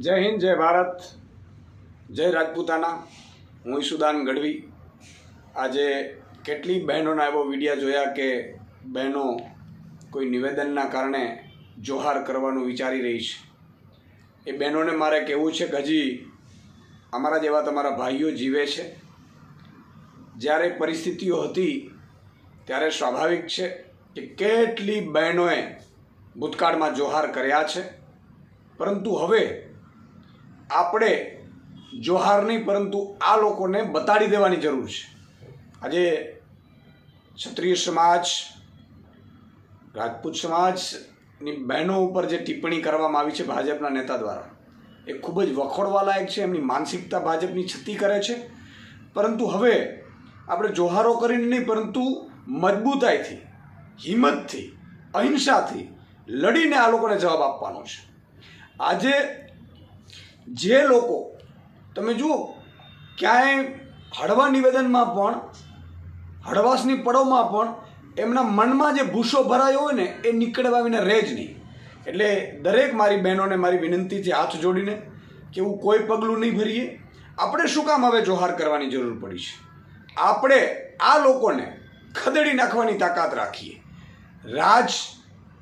જય હિન્દ, જય ભારત, જય રાજપૂતાના. હું ઈશુદાન ગઢવી. આજે કેટલી બહેનોના એવો વિડીયા જોયા કે બહેનો કોઈ નિવેદનના કારણે જોહાર કરવાનું વિચારી રહી છે. એ બહેનોને મારે કહેવું છે કે હજી અમારા જેવા તમારા ભાઈઓ જીવે છે. જ્યારે પરિસ્થિતિઓ હતી, ત્યારે સ્વાભાવિક છે કે કેટલી બહેનોએ ભૂતકાળમાં જોહાર કર્યા છે. પરંતુ હવે આપણે જોહાર નહીં, પરંતુ આ લોકોને બતાડી દેવાની જરૂર છે. આજે ક્ષત્રિય સમાજ, રાજપૂત સમાજની બહેનો ઉપર જે ટિપ્પણી કરવામાં આવી છે ભાજપના નેતા દ્વારા, એ ખૂબ જ વખોડવાલાયક છે, એમની માનસિકતા ભાજપની છતી કરે છે. પરંતુ હવે આપણે જોહારો કરીને નહીં, પરંતુ મજબૂતાઈથી, હિંમતથી, અહિંસાથી લડીને આ લોકોને જવાબ આપવાનો છે. આજે જે લોકો, તમે જુઓ, ક્યાંય હળવા નિવેદનમાં પણ, હળવાશની પળોમાં પણ એમના મનમાં જે ભૂસો ભરાયો હોય ને, એ નીકળવા વિના રહે જ નહીં. એટલે દરેક મારી બહેનોને મારી વિનંતીથી હાથ જોડીને કે એવું કોઈ પગલું નહીં ભરીએ. આપણે શું કામ હવે જોહાર કરવાની જરૂર પડી છે? આપણે આ લોકોને ખદેડી નાખવાની તાકાત રાખીએ. રાજ,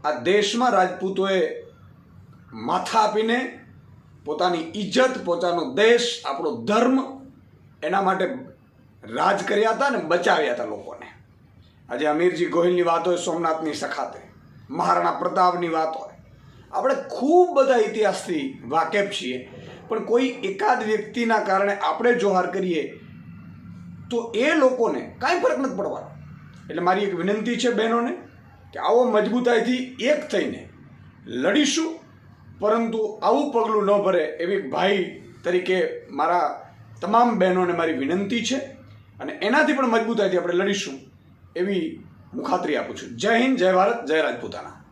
આ દેશમાં રાજપૂતોએ માથા આપીને પોતાની ઇજ્જત પોતાનો દેશ, આપણો ધર્મ એના માટે રાજ કર્યા હતા ને બચાવ્યા હતા લોકોને. આજે અમીરજી ગોહિલની વાત હોય, સોમનાથની સખાતે, મહારાણા પ્રતાપની વાત હોય. આપણે ખૂબ બધા ઇતિહાસથી વાકેફ છીએ, પણ કોઈ એકાદ વ્યક્તિના કારણે આપણે જોહાર કરીએ, તો એ લોકોને કાંઈ ફરક નથી પડવાનો. એટલે મારી એક વિનંતી છે બહેનોને, કે આવો મજબૂતાઈથી એક થઈને લડીશું પરંતુ આવું પગલું ન ભરે એવી ભાઈ તરીકે મારા તમામ બહેનોને મારી વિનંતી છે અને એનાથી પણ મજબૂતાઈથી આપણે લડીશું એવી હું ખાતરી આપું છું. જય હિન્દ, જય ભારત, જય રાજપૂતાના.